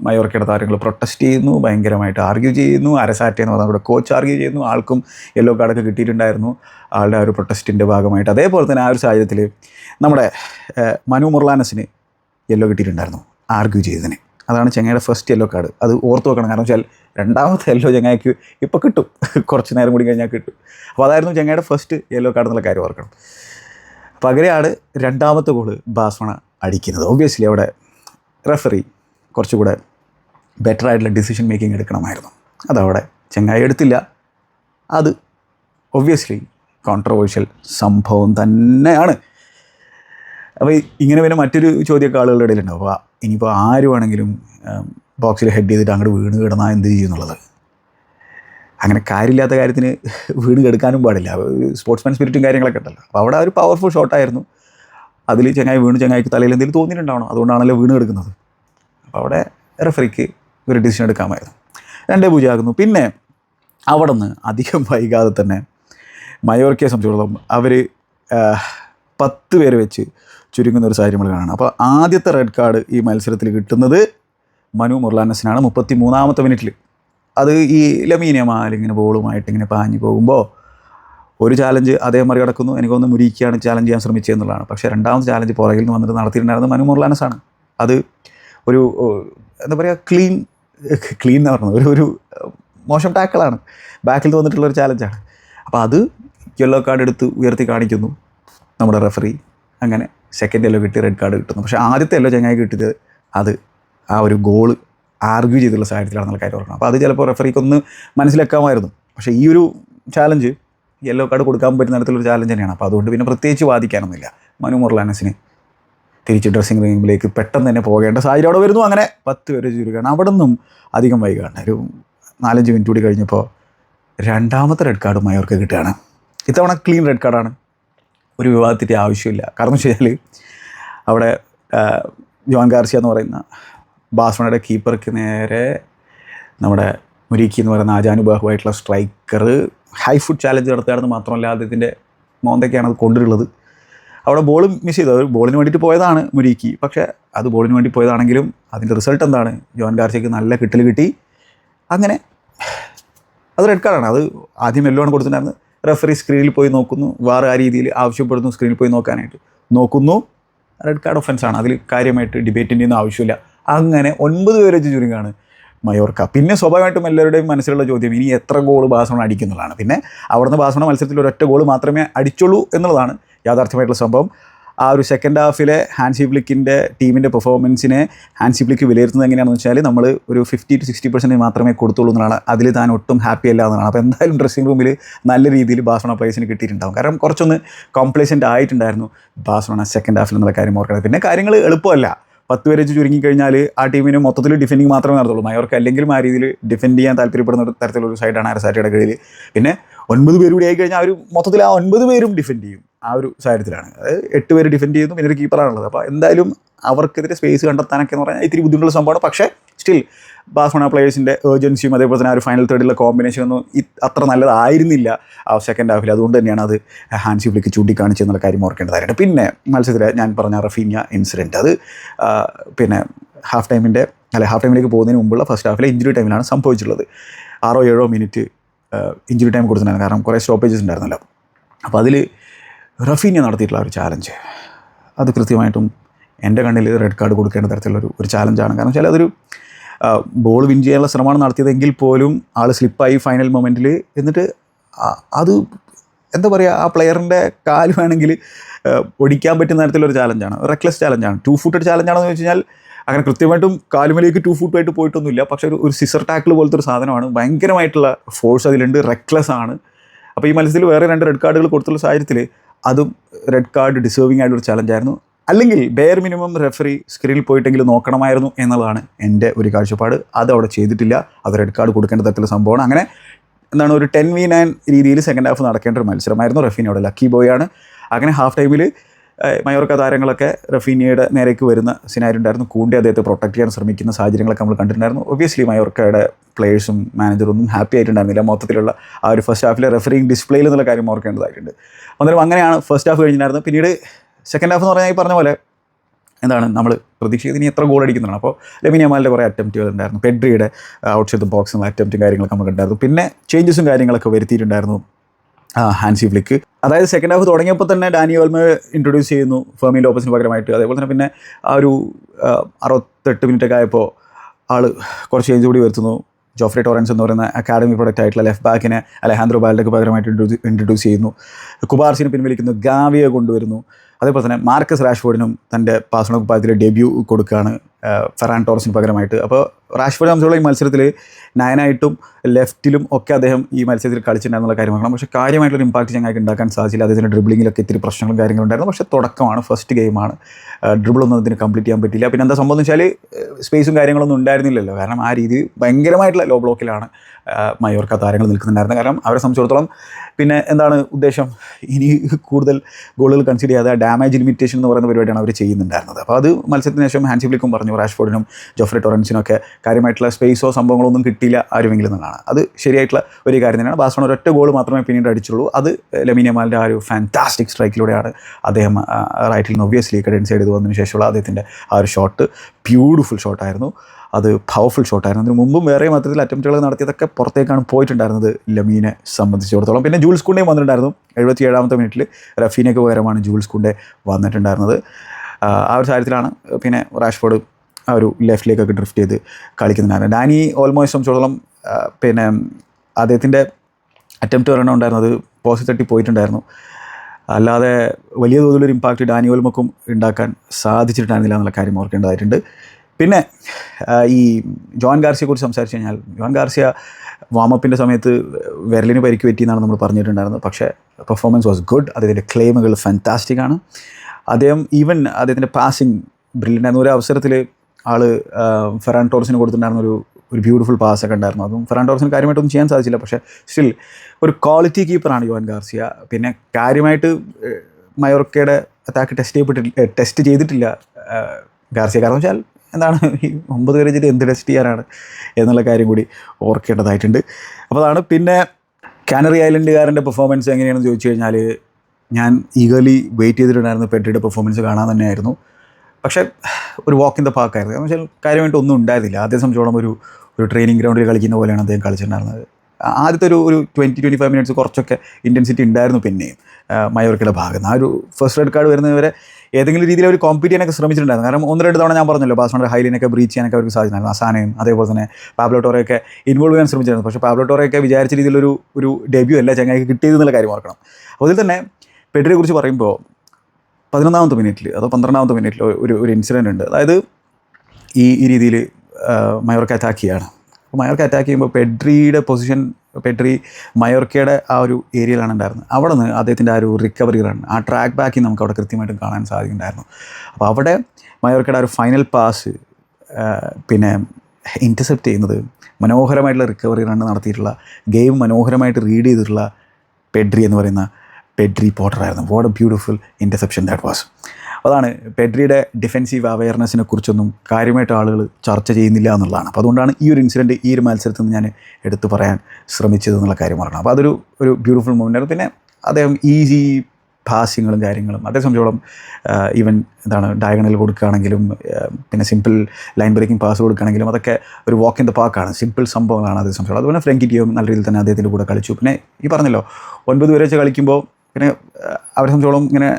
മയോർക്കയുടെ താരങ്ങൾ പ്രൊട്ടസ്റ്റ് ചെയ്യുന്നു ഭയങ്കരമായിട്ട് ആർഗ്യൂ ചെയ്യുന്നു. അരസാറ്റ എന്ന് പറഞ്ഞാൽ അവിടെ കോച്ച് ആർഗ്യൂ ചെയ്യുന്നു. ആൾക്കും യെല്ലോ കാർഡൊക്കെ കിട്ടിയിട്ടുണ്ടായിരുന്നു. ആളുടെ ആ ഒരു പ്രൊട്ടസ്റ്റിന്റെ ഭാഗമായിട്ട്. അതേപോലെ തന്നെ ആ ഒരു സാഹചര്യത്തിൽ നമ്മുടെ മനു മുർലാനസിന് യെല്ലോ കിട്ടിയിട്ടുണ്ടായിരുന്നു. ആർഗ്യൂ ചെയ്തതിന്. അതാണ് ചെങ്ങയുടെ ഫസ്റ്റ് യെല്ലോ കാർഡ് അത് ഓർത്ത് വെക്കണം. കാരണം വെച്ചാൽ രണ്ടാമത്തെ യെല്ലോ ചെങ്ങായിക്ക് ഇപ്പോൾ കിട്ടും. കുറച്ച് നേരം കൂടി കഴിഞ്ഞാൽ കിട്ടും. അപ്പോൾ അതായിരുന്നു ചെങ്ങയുടെ ഫസ്റ്റ് യെല്ലോ കാർഡ് എന്നുള്ള കാര്യം ഓർക്കണം. പകരമാണ് രണ്ടാമത്തെ ഗോൾ ബാസ്മണ അടിക്കുന്നത്. ഓബിയസ്ലി അവിടെ റെഫറി കുറച്ചുകൂടെ ബെറ്റർ ആയിട്ടുള്ള ഡിസിഷൻ മേക്കിംഗ് എടുക്കണമായിരുന്നു. അതവിടെ ചെങ്ങായി എടുത്തില്ല. അത് ഒബ്വിയസ്ലി കോൺട്രവേഴ്ഷ്യൽ സംഭവം തന്നെയാണ്. അപ്പോൾ ഇങ്ങനെ വരെ മറ്റൊരു ചോദ്യമൊക്കെ ആളുകളുടെ ഇടയിലുണ്ടാവും അപ്പോൾ ഇനിയിപ്പോൾ ആരുവാണെങ്കിലും ബോക്സിൽ ഹെഡ് ചെയ്തിട്ട് അങ്ങോട്ട് വീണ് കിടന്നാൽ എന്ത് ചെയ്യും എന്നുള്ളത്? അങ്ങനെ കാര്യമില്ലാത്ത കാര്യത്തിന് വീണ് കെടുക്കാനും പാടില്ല. സ്പോർട്സ്മാൻ സ്പിരിറ്റും കാര്യങ്ങളൊക്കെ ഉണ്ടല്ലോ. അപ്പോൾ അവിടെ ഒരു പവർഫുൾ ഷോട്ടായിരുന്നു അതിൽ ചങ്ങായി വീണ് ചങ്ങായിക്ക് തലയിൽ എന്തെങ്കിലും തോന്നിയിട്ടുണ്ടാവണം? അതുകൊണ്ടാണല്ലോ വീണ് കിടക്കുന്നത്. അപ്പോൾ അവിടെ റെഫറിക്ക് ഒരു ഡിസിഷൻ എടുക്കാമായിരുന്നു. രണ്ടേ പൂജ്യം ആകുന്നു പിന്നെ അവിടെ നിന്ന് അധികം വൈകാതെ തന്നെ മയോർക്കയെ സംബന്ധിച്ചിടത്തോളം അവർ പത്ത് പേര് വെച്ച് ചുരുങ്ങുന്ന ഒരു സാഹചര്യം നമ്മൾ അപ്പോൾ ആദ്യത്തെ റെഡ് കാർഡ് ഈ മത്സരത്തിൽ കിട്ടുന്നത് മനു മുർലാനസിനാണ് മുപ്പത്തി മൂന്നാമത്തെ മിനിറ്റിൽ. അത് ഈ ലമീനിയ മാലിങ്ങനെ ബോളുമായിട്ട് ഇങ്ങനെ പാഞ്ഞു പോകുമ്പോൾ ഒരു ചാലഞ്ച് അതേ മറികടക്കുന്നു. എനിക്കൊന്ന് മുരിക്കുകയാണ് ചാലഞ്ച് ചെയ്യാൻ ശ്രമിച്ചതെന്നുള്ളതാണ് പക്ഷേ രണ്ടാമത്തെ ചാലഞ്ച് പുറകിൽ നിന്ന് വന്നിട്ട് നടത്തിയിട്ടുണ്ടായിരുന്നത് മനു മുർലാനസാണ്. അത് ഒരു എന്താ പറയുക ക്ലീൻ ക്ലീൻ എന്ന് പറഞ്ഞത്. ഒരു ഒരു മോശം ടാക്കിളാണ് ബാക്കിൽ വന്നിട്ടുള്ള ഒരു ചാലഞ്ചാണ് അപ്പോൾ അത് യെല്ലോ കാർഡ് എടുത്ത് ഉയർത്തി കാണിക്കുന്നു നമ്മുടെ റെഫറി അങ്ങനെ സെക്കൻഡ് എല്ലോ കിട്ടി റെഡ് കാർഡ് കിട്ടുന്നു. പക്ഷേ ആദ്യത്തെ എല്ലോ ചങ്ങായി കിട്ടിയത്? അത് ആ ഒരു ഗോൾ ആർഗ്യൂ ചെയ്തുള്ള സാഹചര്യത്തിലാണ് കാര്യം ഓർക്കണം അപ്പോൾ അത് ചിലപ്പോൾ റെഫറിക്ക് ഒന്ന് മനസ്സിലാക്കാമായിരുന്നു. പക്ഷേ ഈ ഒരു ചാലഞ്ച് യെല്ലോ കാർഡ് കൊടുക്കാൻ പറ്റുന്ന തരത്തിലൊരു ചാലഞ്ച് തന്നെയാണ്. അപ്പോൾ അതുകൊണ്ട് പിന്നെ പ്രത്യേകിച്ച് വാദിക്കാനൊന്നുമില്ല. മനു മുർലാനസിന് തിരിച്ച് ഡ്രസ്സിംഗ് റൂമിലേക്ക് പെട്ടെന്ന് തന്നെ പോകേണ്ട സാഹചര്യം അവിടെ വരുന്നു. അങ്ങനെ പത്ത് പേര് ചുരുക്കുകയാണ്. അവിടെ നിന്നും അധികം വൈകാണ്ട് ഒരു നാലഞ്ച് മിനിറ്റ് കൂടി കഴിഞ്ഞപ്പോൾ രണ്ടാമത്തെ റെഡ് കാർഡ് മയോർക്ക് കിട്ടുകയാണ്. ഇത്തവണ ക്ലീൻ റെഡ് കാർഡാണ് ഒരു വിവാദത്തിന്റെ ആവശ്യമില്ല. കാരണം വെച്ച് കഴിഞ്ഞാൽ അവിടെ ജോൺ ഗാർസിയ എന്ന് പറയുന്ന ബാസ്മണയുടെ കീപ്പർക്ക് നേരെ നമ്മുടെ മുരീക്കി എന്ന് പറയുന്ന ആജാനുബാഹുവായിട്ടുള്ള സ്ട്രൈക്കർ ഹൈ ഫുഡ് ചാലഞ്ച് നടത്തുകയാണെന്ന് മാത്രമല്ല അദ്ദേഹത്തിന്റെ മോന്തയ്ക്കാണ് അത് കൊണ്ടുള്ളത് അവിടെ ബോൾ മിസ് ചെയ്തു. അത് ബോളിന് വേണ്ടിയിട്ട് പോയതാണ് മുരീക്കി. പക്ഷേ അത് ബോളിന് വേണ്ടി പോയതാണെങ്കിലും അതിന്റെ റിസൾട്ട് എന്താണ്? ജോൺ ഗാർസിയക്ക് നല്ല കിട്ടൽ കിട്ടി. അങ്ങനെ അത് റെഡ് കാർഡാണ് അത് ആദ്യം എല്ലോ ആണ് കൊടുത്തിട്ടുണ്ടായിരുന്നത്. റെഫറി സ്ക്രീനിൽ പോയി നോക്കുന്നു. വേറെ ആ രീതിയിൽ ആവശ്യപ്പെടുന്നു സ്ക്രീനിൽ പോയി നോക്കാനായിട്ട്. നോക്കുന്നു. റെഡ് കാർഡ് ഒഫൻസ് ആണ്. അതിൽ കാര്യമായിട്ട് ഡിബേറ്റിന്റെ ഒന്നും ആവശ്യമില്ല. അങ്ങനെ ഒൻപത് പേര് വെച്ച് ചുരുങ്ങാണ് മയോർക്ക. പിന്നെ സ്വാഭാവികമായിട്ടും എല്ലാവരുടെയും മനസ്സിലുള്ള ചോദ്യം ഇനി എത്ര ഗോൾ ബാസോണ അടിക്കുന്നുള്ളതാണ്. പിന്നെ അവിടുന്ന് ബാസോണ മത്സരത്തിൽ ഒരൊറ്റ ഗോൾ മാത്രമേ അടിച്ചുള്ളൂ എന്നുള്ളതാണ് യാഥാർത്ഥ്യമായിട്ടുള്ള സംഭവം. ആ ഒരു സെക്കൻഡ് ഹാഫിലെ ഹാൻസി ഫ്ലിക്കിന്റെ ടീമിന്റെ പെർഫോമൻസിനെ ഹാൻസി ഫ്ലിക്ക് വിലയിരുത്തുന്നത് എങ്ങനെയാണെന്ന് വെച്ചാൽ നമ്മൾ ഒരു ഫിഫ്റ്റി ടു സിക്സ്റ്റി പെർസെന്റ് മാത്രമേ കൊടുത്തുള്ളൂ എന്നാണ് അതിൽ താൻ ഒട്ടും ഹാപ്പി അല്ല എന്നാണ് അപ്പോൾ എന്തായാലും ഡ്രസ്സിംഗ് റൂമിൽ നല്ല രീതിയിൽ ബാസോണ പ്ലേസിന് കിട്ടിയിട്ടുണ്ടാവും. കാരണം കുറച്ചൊന്ന് കോംപ്ലേസന്റ് ആയിട്ടുണ്ടായിരുന്നു ബാസോണ സെക്കൻഡ് ഹാഫിൽ എന്നുള്ള കാര്യം ഓർക്കണം. പിന്നെ കാര്യങ്ങൾ എളുപ്പമല്ല. പത്ത് വെച്ച് ചുരുങ്ങി കഴിഞ്ഞാൽ ആ ടീമിന് മൊത്തത്തിൽ ഡിഫെൻഡിങ് മാത്രമേ നടത്തുള്ളൂ. മയോർക്ക് അല്ലെങ്കിലും ആ രീതിയിൽ ഡിഫെൻഡ് ചെയ്യാൻ താല്പര്യപ്പെടുന്ന ഒരു തരത്തിലുള്ള സൈഡാണ് അരസാറ്റയുടെ കീഴിൽ പിന്നെ ഒൻപത് പേര് കൂടി ആയിക്കഴിഞ്ഞാൽ അവർ മൊത്തത്തിൽ ആ ഒൻപത് പേരും ഡിഫെൻഡ് ചെയ്യും. ആ ഒരു സാഹചര്യത്തിലാണ്. അതായത് എട്ട് പേര് ഡിഫെൻഡ് ചെയ്യുന്നു പിന്നെ ഒരു കീപ്പറാണുള്ളത് അപ്പോൾ എന്തായാലും അവർക്കെതിരെ സ്പേസ് കണ്ടെത്താനൊക്കെ എന്ന് പറഞ്ഞാൽ ഇത്തിരി ബുദ്ധിമുട്ടുള്ള സംഭവമാണ്. പക്ഷേ സ്റ്റിൽ ബാസ്മണ പ്ലേയേഴ്സിന്റെ ഏർജൻസിയും അതേപോലെ തന്നെ ആ ഒരു ഫൈനൽ തേർഡിലുള്ള കോമ്പിനേഷൻ ഒന്നും അത്ര നല്ലതായിരുന്നില്ല ആ സെക്കൻഡ് ഹാഫിൽ അതുകൊണ്ട് തന്നെയാണ് അത് ഹാൻസി ഫ്ലിക്ക് ചൂണ്ടിക്കാണിച്ചെന്നുള്ള കാര്യം ഓർക്കേണ്ടതായിട്ട് പിന്നെ മത്സരത്തിൽ ഞാൻ പറഞ്ഞ റഫീനിയ ഇൻസിഡന്റ് അത് പിന്നെ ഹാഫ് ടൈമിന്റെ അല്ല ഹാഫ് ടൈമിലേക്ക് പോകുന്നതിന് മുമ്പുള്ള ഫസ്റ്റ് ഹാഫിലെ ഇഞ്ചുറി ടൈമിലാണ് സംഭവിച്ചിട്ടുള്ളത്. ആറോ ഏഴോ മിനിറ്റ് ഇഞ്ചുറി ടൈം കൊടുത്തിട്ടുണ്ടായിരുന്നു. കാരണം കുറേ സ്റ്റോപ്പേജസ് ഉണ്ടായിരുന്നല്ലോ. അപ്പോൾ അതിൽ റഫീനിയ നടത്തിയിട്ടുള്ള ഒരു ചാലഞ്ച് അത് കൃത്യമായിട്ടും എന്റെ കണ്ണിൽ റെഡ് കാർഡ് കൊടുക്കേണ്ട തരത്തിലുള്ള ഒരു ചാലഞ്ചാണ് കാരണം വെച്ചാൽ അതൊരു ബോൾ വിൻ ചെയ്യാനുള്ള ശ്രമമാണ് നടത്തിയതെങ്കിൽ പോലും ആൾ സ്ലിപ്പായി ഫൈനൽ മൊമെന്റിൽ എന്നിട്ട് അത് എന്താ പറയുക ആ പ്ലെയറിന്റെ കാൽ വേണമെങ്കിൽ ഒടിക്കാൻ പറ്റുന്ന തരത്തിലൊരു ചാലഞ്ചാണ് റെക്ലെസ് ചാലഞ്ചാണ് ടു ഫുട്ടഡ് ചാലഞ്ചാണെന്ന് വെച്ച് കഴിഞ്ഞാൽ അങ്ങനെ കൃത്യമായിട്ടും കാലുമലേക്ക് ടു ഫുട്ടായിട്ട് പോയിട്ടൊന്നുമില്ല. പക്ഷേ ഒരു ഒരു സിസർ ടാക്കിൾ പോലത്തെ ഒരു സാധനമാണ്. ഭയങ്കരമായിട്ടുള്ള ഫോഴ്സ് അതിലുണ്ട്. റെക്ലെസ് ആണ്. അപ്പോൾ ഈ മത്സരത്തിൽ വേറെ രണ്ട് റെഡ് കാർഡുകൾ കൊടുത്തുള്ള സാഹചര്യത്തിൽ അതും റെഡ് കാർഡ് ഡിസേർവിംഗ് ആയിട്ടൊരു ചലഞ്ചായിരുന്നു അല്ലെങ്കിൽ ബെയർ മിനിമം റെഫറി സ്ക്രീനിൽ പോയിട്ടെങ്കിലും നോക്കണമായിരുന്നു എന്നുള്ളതാണ് എന്റെ ഒരു കാഴ്ചപ്പാട്. അത് അവിടെ ചെയ്തിട്ടില്ല. അത് റെഡ് കാർഡ് കൊടുക്കേണ്ട തരത്തിലുള്ള സംഭവമാണ്. അങ്ങനെ എന്താണ് ഒരു ടെൻ വി നയൻ രീതിയിൽ സെക്കൻഡ് ഹാഫ് നടക്കേണ്ട ഒരു മത്സരമായിരുന്നു. റഫീനയുടെ ലക്കി ബോയാണ് അങ്ങനെ ഹാഫ് ടൈമിൽ മയോർക്ക താരങ്ങളൊക്കെ റഫീനിയയുടെ നേരേക്ക് വരുന്ന സിനാരി ഉണ്ടായിരുന്നു കൂണ്ടി അദ്ദേഹത്തെ പ്രൊട്ടക്ട് ചെയ്യാൻ ശ്രമിക്കുന്ന സാഹചര്യങ്ങളൊക്കെ നമ്മൾ കണ്ടിട്ടുണ്ടായിരുന്നു. ഒബ്വിയസ്ലി മയോർക്കയുടെ പ്ലേയേഴ്സും മാനേജറൊന്നും ഹാപ്പി ആയിട്ടുണ്ടായിരുന്നില്ല. മൊത്തത്തിലുള്ള ആ ഒരു ഫസ്റ്റ് ഹാഫിലെ റെഫറിങ് ഡിസ്പ്ലേയിൽ എന്നുള്ള കാര്യം ഓർക്കേണ്ടതായിട്ടുണ്ട്. അന്നേരം അങ്ങനെയാണ് ഫസ്റ്റ് ഹാഫ് കഴിഞ്ഞിട്ടുണ്ടായിരുന്നു പിന്നീട് സെക്കൻഡ് ഹാഫ് എന്ന് പറഞ്ഞാൽ ഈ പറഞ്ഞ പോലെ എന്താണ് നമ്മൾ പ്രതീക്ഷിച്ചത് ഇനി എത്ര ഗോൾ അടിക്കുന്നതാണ്. അപ്പോൾ ലെമിൻ യമാലിന്റെ കുറേ അറ്റംപ്റ്റുകൾ ഉണ്ടായിരുന്നു. പെഡ്രിയുടെ ഔട്ട് സൈഡ് ബോക്സും അറ്റംപ്റ്റും കാര്യങ്ങളൊക്കെ നമുക്ക് ഉണ്ടായിരുന്നു പിന്നെ ചേഞ്ചസും കാര്യങ്ങളൊക്കെ വരുത്തിയിട്ടുണ്ടായിരുന്നു. Hansi Flick. അതായത് സെക്കൻഡ് ഹാഫ് തുടങ്ങിയപ്പോൾ തന്നെ ഡാനി ഓൽമ ഇൻട്രൊഡ്യൂസ് ചെയ്യുന്നു ഫെർമി ലോപ്പസിന് പകരമായിട്ട്. അതേപോലെ തന്നെ പിന്നെ ആ ഒരു അറുപത്തെട്ട് മിനിറ്റൊക്കെ ആയപ്പോൾ ആൾ കുറച്ച് ചേഞ്ച് കൂടി വരുത്തുന്നു. ജോഫ്രി ടോറൻസ് എന്ന് പറയുന്ന അക്കാഡമി പ്രൊഡക്റ്റ് ആയിട്ടുള്ള ലെഫ്റ്റ് ബാക്കിനെ അലഹാന്ദ്രോ ബാൽഡക്ക് പകരമായിട്ട് ഇൻട്രൊഡ്യൂസ് ചെയ്യുന്നു. കുബാർസിനെ പിൻവലിക്കുന്നു ഗാവിയെ കൊണ്ടുവരുന്നു. അതേപോലെ തന്നെ മാർക്കസ് റാഷ്ഫോർഡിനും തന്റെ പാസണ കുപ്പായത്തിലെ ഡെബ്യൂ കൊടുക്കുകയാണ് ഫെറാൻ ടോറസിന് പകരമായിട്ട്. അപ്പോൾ റാഷ്ഫോർഡ് സംബന്ധിച്ചുള്ള ഈ മത്സരത്തിൽ നയനായിട്ടും ലെഫ്റ്റിലും ഒക്കെ അദ്ദേഹം ഈ മത്സരത്തിൽ കളിച്ചിട്ടുണ്ടെന്നുള്ള കാര്യം നോക്കണം പക്ഷേ കാര്യമായിട്ടുള്ള ഇമ്പാക്റ്റ് ഞങ്ങൾക്ക് ഉണ്ടാക്കാൻ സാധിച്ചില്ല. അദ്ദേഹത്തിന്റെ ഡ്രിബ്ലിങ്ങിലൊക്കെ ഇത്തിരി പ്രശ്നങ്ങളും കാര്യങ്ങളും ഉണ്ടായിരുന്നു. പക്ഷേ തുടക്കമാണ് ഫസ്റ്റ് ഗെയിമാണ് ഡ്രിബിളൊന്നും അതിന് കംപ്ലീറ്റ് ചെയ്യാൻ പറ്റില്ല പിന്നെ എന്താ സംഭവം എന്ന് വെച്ചാൽ സ്പേസും കാര്യങ്ങളൊന്നും ഉണ്ടായിരുന്നില്ലല്ലോ. കാരണം ആ രീതി ഭയങ്കരമായിട്ടുള്ള ലോ ബ്ലോക്കിലാണ് മയോർക്ക താരങ്ങൾ നിൽക്കുന്നുണ്ടായിരുന്നത്. കാരണം അവരെ സംബന്ധിച്ചിടത്തോളം പിന്നെ എന്താണ് ഉദ്ദേശം? ഇനി കൂടുതൽ ഗോളുകൾ കൺസിഡർ ചെയ്യാതെ ഡാമേജ് ലിമിറ്റേഷൻ എന്ന് പറയുന്ന പരിപാടിയാണ് അവർ ചെയ്യുന്നുണ്ടായിരുന്നത്. അപ്പോൾ അത് മത്സരത്തിന് ശേഷം ഹാൻസി പറഞ്ഞു. റാഷ്ഫോർഡിനും ജോഫ്രി ടൊറൻസിനും ഒക്കെ കാര്യമായിട്ടുള്ള സ്പേസോ സംഭവങ്ങളോ ഒന്നും കിട്ടിയില്ല ആരുമെങ്കിലും എന്നുള്ളതാണ് അത് ശരിയായിട്ടുള്ള ഒരു കാര്യം തന്നെയാണ്. ബാസ്ലോണ ഒരൊറ്റ ഗോൾ മാത്രമേ പിന്നീട് അടിച്ചുള്ളൂ. അത് ലമിനിയമാലിന്റെ ആ ഒരു ഫാന്റാസ്റ്റിക് സ്ട്രൈക്കിലൂടെയാണ് അദ്ദേഹം റൈറ്റിൽ നിന്ന് ഒബ്വിയസ്ലി കടൻ സൈഡ് വന്നതിന് ശേഷമുള്ള അദ്ദേഹത്തിന്റെ ആ ഒരു ഷോട്ട് ബ്യൂട്ടിഫുൾ ഷോട്ടായിരുന്നു അത് പവർഫുൾ ഷോട്ടായിരുന്നു അതിന് മുമ്പും വേറെ മൊത്തത്തിൽ അറ്റംപ്റ്റുകൾ നടത്തിയതൊക്കെ പുറത്തേക്കാണ് പോയിട്ടുണ്ടായിരുന്നത് ലമീനെ സംബന്ധിച്ചിടത്തോളം. പിന്നെ ജൂൾസ് കുണ്ടേയും വന്നിട്ടുണ്ടായിരുന്നു. എഴുപത്തി ഏഴാമത്തെ മിനിറ്റിൽ റഫീനയ്ക്ക് പകരമാണ് ജൂൾസ് കുണ്ടെ വന്നിട്ടുണ്ടായിരുന്നത്. ആ ഒരു സാഹചര്യത്തിലാണ് പിന്നെ റാഷ്ഫോർഡ് ആ ഒരു ലെഫ്റ്റിലേക്കൊക്കെ ഡ്രിഫ്റ്റ് ചെയ്ത് കളിക്കുന്നുണ്ടായിരുന്നു ഡാനി ഓൾമോസ്റ്റ് സംബന്ധിച്ചോളം പിന്നെ അദ്ദേഹത്തിന്റെ അറ്റംപ്റ്റ് ഒരെണ്ണം ഉണ്ടായിരുന്നത് പോസ്റ്റ് തട്ടി പോയിട്ടുണ്ടായിരുന്നു. അല്ലാതെ വലിയ തോതിലൊരു ഇമ്പാക്റ്റ് ഡാനി ഓൽമക്കും ഉണ്ടാക്കാൻ സാധിച്ചിട്ടുണ്ടായിരുന്നില്ല എന്നുള്ള കാര്യം ഓർക്കേണ്ടതായിട്ടുണ്ട്. പിന്നെ ഈ ജോൺ ഗാർസിയെക്കുറിച്ച് സംസാരിച്ച് കഴിഞ്ഞാൽ ജോൺ ഗാർസിയ വാമപ്പിന്റെ സമയത്ത് വിരലിന് പരിക്ക് പറ്റിയെന്നാണ് നമ്മൾ പറഞ്ഞിട്ടുണ്ടായിരുന്നത്. പക്ഷേ പെർഫോമൻസ് വാസ് ഗുഡ് അദ്ദേഹത്തിന്റെ ക്ലെയിമുകൾ ഫാന്റാസ്റ്റിക് ആണ്. അദ്ദേഹം ഈവൻ അദ്ദേഹത്തിന്റെ പാസിങ് ബ്രില്യന്റ് ആയിരുന്നു. ഒരു അവസരത്തിൽ ആൾ ഫെറാൻ ടോർസിന് കൊടുത്തിട്ടുണ്ടായിരുന്ന ഒരു ഒരു ബ്യൂട്ടിഫുൾ പാസ് ഒക്കെ ഉണ്ടായിരുന്നു. അതും ഫെറാൻ ടോർസിന് കാര്യമായിട്ടൊന്നും ചെയ്യാൻ സാധിച്ചില്ല. പക്ഷേ സ്റ്റിൽ ഒരു ക്വാളിറ്റി കീപ്പറാണ് യുവൻ ഗാർസിയ. പിന്നെ കാര്യമായിട്ട് മയോർക്കയുടെ അറ്റാക്ക് ടെസ്റ്റ് ചെയ്യപ്പെട്ടിട്ടില്ല ടെസ്റ്റ് ചെയ്തിട്ടില്ല ഗാർസിയ. കാരണം വെച്ചാൽ എന്താണ് ഈ ഒമ്പത് പേര് വെച്ചിട്ട് എന്ത് ടെസ്റ്റ് ചെയ്യാനാണ് എന്നുള്ള കാര്യം കൂടി ഓർക്കേണ്ടതായിട്ടുണ്ട്. അപ്പോൾ അതാണ്. പിന്നെ കാനറി ഐലൻഡുകാരന്റെ പെർഫോമൻസ് എങ്ങനെയാണെന്ന് ചോദിച്ചു കഴിഞ്ഞാൽ ഞാൻ ഈഗർലി വെയിറ്റ് ചെയ്തിട്ടുണ്ടായിരുന്നു പെഡ്രിയുടെ പെർഫോമൻസ് കാണാൻ തന്നെയായിരുന്നു. പക്ഷേ ഒരു വാക്ക് ഇൻ ദ പാർക്കായിരുന്നു എന്ന് വെച്ചാൽ കാര്യമായിട്ട് ഒന്നും ഉണ്ടായിരുന്നില്ല. ആദ്യം സംബന്ധിച്ചോളം ഒരു ഒരു ട്രെയിനിങ് ഗ്രൗണ്ടിൽ കളിക്കുന്ന പോലെയാണ് അദ്ദേഹം കളിച്ചിട്ടുണ്ടായിരുന്നത്. ആദ്യത്തെ ഒരു ഒരു ട്വന്റി ട്വന്റി ഫൈവ് മിനിറ്റ്സ് കുറച്ചൊക്കെ ഇന്റൻസിറ്റി ഉണ്ടായിരുന്നു പിന്നെയും മയോർക്കയുടെ ഭാഗത്ത് ആ ഒരു ഫസ്റ്റ് റെഡ് കാർഡ് വരുന്നവരെ ഏതെങ്കിലും രീതിയിൽ അവർ കോമ്പീറ്റ് ചെയ്യാനൊക്കെ ശ്രമിച്ചിട്ടുണ്ടായിരുന്നു. കാരണം ഒന്ന് രണ്ട് തവണ ഞാൻ പറഞ്ഞല്ലോ ബാസ്മോയുടെ ഹൈലിനൊക്കെ ബ്രീച്ച് ചെയ്യാനൊക്കെ അവർക്ക് സാധിച്ചിട്ടുണ്ടായിരുന്നു. അസാനയും അതേപോലെ തന്നെ പാബ്ലോട്ടോറയൊക്കെ ഇൻവോൾവ് ചെയ്യാൻ ശ്രമിച്ചിരുന്നു. പക്ഷേ പാബ്ലോ ടോറയൊക്കെ വിചാരിച്ച രീതിയിലൊരു ഒരു ഡെബ്യൂ അല്ല ചങ്ങായിക്ക് കിട്ടിയതെന്നുള്ള കാര്യം ഓർക്കണം. അതിൽ തന്നെ പെഡ്രിയെ കുറിച്ച് പറയുമ്പോൾ പതിനൊന്നാമത്തെ മിനിറ്റിൽ അതോ പന്ത്രണ്ടാമത്തെ മിനിറ്റിൽ ഒരു ഒരു ഇൻസിഡന്റ് ഉണ്ട്. അതായത് ഈ ഈ രീതിയിൽ മയോർക്ക് അറ്റാക്ക് ചെയ്യാണ്. അപ്പോൾ മയോർക്ക് അറ്റാക്ക് ചെയ്യുമ്പോൾ പെഡ്രിയുടെ പൊസിഷൻ പെഡ്രി മയോർക്കയുടെ ആ ഒരു ഏരിയയിലാണ് ഉണ്ടായിരുന്നത്. അവിടെ നിന്ന് അദ്ദേഹത്തിന്റെ ആ ഒരു റിക്കവറി റൺ ആ ട്രാക്ക് ബാക്കിൽ നമുക്ക് അവിടെ കൃത്യമായിട്ട് കാണാൻ സാധിക്കുന്നുണ്ടായിരുന്നു. അപ്പോൾ അവിടെ മയോർക്കയുടെ ആ ഒരു ഫൈനൽ പാസ് പിന്നെ ഇന്റർസെപ്റ്റ് ചെയ്യുന്നത് മനോഹരമായിട്ടുള്ള റിക്കവറി റൺ നടത്തിയിട്ടുള്ള ഗെയിം മനോഹരമായിട്ട് റീഡ് ചെയ്തിട്ടുള്ള പെഡ്രി എന്ന് പറയുന്ന Pedri പോട്ടറായിരുന്നു what a beautiful interception that was അതാണ് പെഡ്രിയുടെ ഡിഫെൻസീവ് അവയർനെസ്സിനെ കുറിച്ചൊന്നും കാര്യമായിട്ട് ആളുകൾ ചർച്ച ചെയ്യുന്നില്ല എന്നുള്ളതാണ്. അപ്പോൾ അതുകൊണ്ടാണ് ഈ ഒരു ഇൻസിഡന്റ് ഈ ഒരു മത്സരത്തിൽ നിന്ന് ഞാൻ എടുത്തു പറയാൻ ശ്രമിച്ചത് എന്നുള്ള കാര്യം പറയണം അപ്പോൾ അതൊരു ഒരു ബ്യൂട്ടിഫുൾ മൂവ്മെന്റ് പിന്നെ അദ്ദേഹം ഈസി പാസിങ്ങുകളും കാര്യങ്ങളും അതേ സംബന്ധിച്ചോളം ഈവൻ എന്താണ് ഡയഗണൽ കൊടുക്കുകയാണെങ്കിലും പിന്നെ സിമ്പിൾ ലൈൻ ബ്രേക്കിംഗ് പാസ് കൊടുക്കുകയാണെങ്കിലും അതൊക്കെ ഒരു വാക്ക് ഇൻ ദ പാക്കാണ് സിമ്പിൾ സംഭവങ്ങളാണ് അതേ സംബന്ധിച്ചോളം. അതുപോലെ ഫ്രങ്കിറ്റിയും നല്ല രീതിയിൽ തന്നെ അദ്ദേഹത്തിന്റെ കൂടെ കളിച്ചു. പിന്നെ ഈ പറഞ്ഞല്ലോ ഒൻപത് പേരെ വെച്ച് കളിക്കുമ്പോൾ പിന്നെ അവരെ സംബന്ധിച്ചോളം ഇങ്ങനെ